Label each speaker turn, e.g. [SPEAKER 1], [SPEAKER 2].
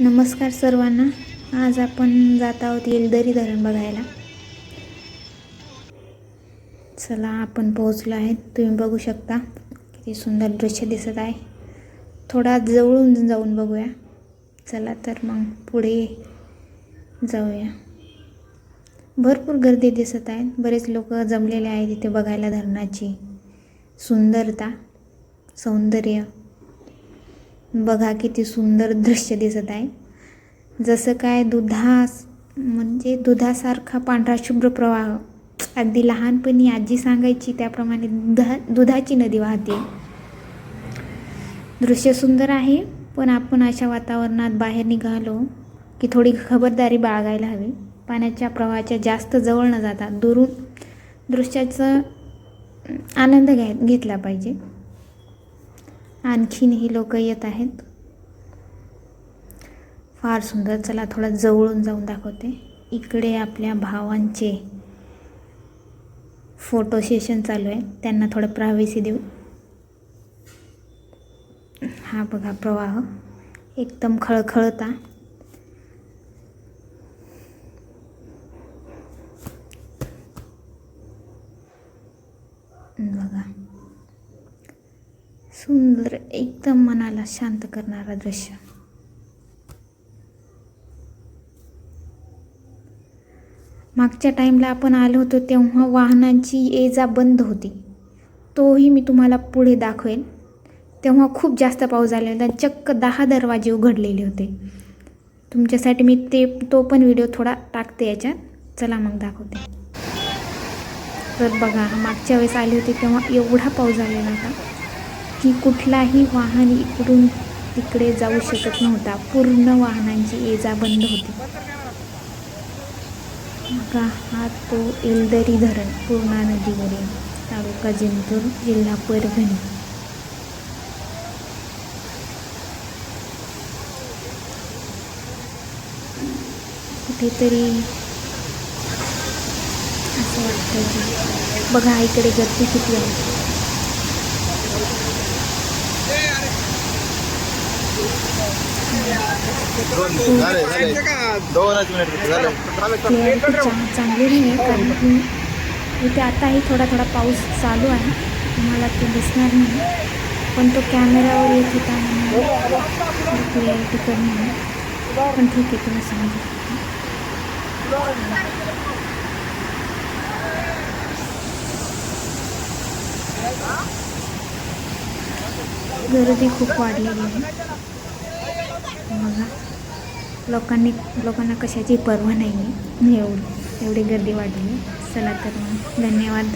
[SPEAKER 1] नमस्कार सर्वांना. आज आपण जात आहोत येलदरी धरण बघायला. चला आपण पोहोचलो आहे. तुम्ही बघू शकता किती सुंदर दृश्य दिसत आहे. थोडा जवळून जाऊन बघूया. चला तर मग पुढे जाऊया. भरपूर गर्दी दिसत आहे. बरेच लोक जमलेले आहेत इथे बघायला धरणाची. सुंदरता सौंदर्य. बघा किती सुंदर दृश्य दिसत आहे. जसं काय दुधा म्हणजे दुधासारखा पांढरा शुभ्र प्रवाह. अगदी लहानपणी आजी सांगायची त्याप्रमाणे दुधा दुधाची नदी वाहते. दृश्य सुंदर आहे पण आपण अशा वातावरणात बाहेर निघालो की थोडी खबरदारी बाळगायला हवी. पाण्याच्या प्रवाहाच्या जास्त जवळ न जाता दुरून दृश्याचा आनंद घ्या घेतला पाहिजे. आणखीनही लोक येत आहेत. फार सुंदर. चला थोडा जवळून जाऊन दाखवते. इकडे आपल्या भावांचे फोटो सेशन चालू आहे. त्यांना थोडं प्रायव्हसी देऊ. हा बघा प्रवाह. एकदम खळखळता. बघा. सुंदर एकदम मनाला शांत करणारा दृश्य. मागच्या टाईमला आपण आलो होतो तेव्हा वाहनांची ये जा बंद होती. तोही मी तुम्हाला पुढे दाखवेन. तेव्हा खूप जास्त पाऊस झाला होता. चक्क दहा दरवाजे उघडलेले होते. तुमच्यासाठी मी ते तो पण व्हिडिओ थोडा टाकते याच्यात. चला मग दाखवते. तर बघा मागच्या वेळेस आली होती तेव्हा एवढा पाऊस झालेला होता. की कुठलाही वाहन इकडून तिकडे जाऊ शकत नव्हता. पूर्ण वाहनांची ये जा बंद होती. बघा हा तो एलदरी धरण पूर्णा नदीवरील तालुका जिंतूर जिल्हा परभणी. कुठेतरी असं वाटतं की बघा इकडे गर्दी किती आहे
[SPEAKER 2] झाले झाले दोनच मिनिट झाले
[SPEAKER 1] क्लिअरिटी चांग चांगली नाही आहे कारण की इथे आताही थोडा थोडा पाऊस चालू आहे. तुम्हाला ते दिसणार नाही. पण तो कॅमेरावर येत होता क्लिअरिटी कमी आहे पण ठीक आहे तुम्ही समजा गर्दी खूप वाढलेली आहे. बघा लोकांनी लोकांना कशाची पर्वा नाही आहे एवढी एवढी गर्दी वाढली. चला तर मग. धन्यवाद.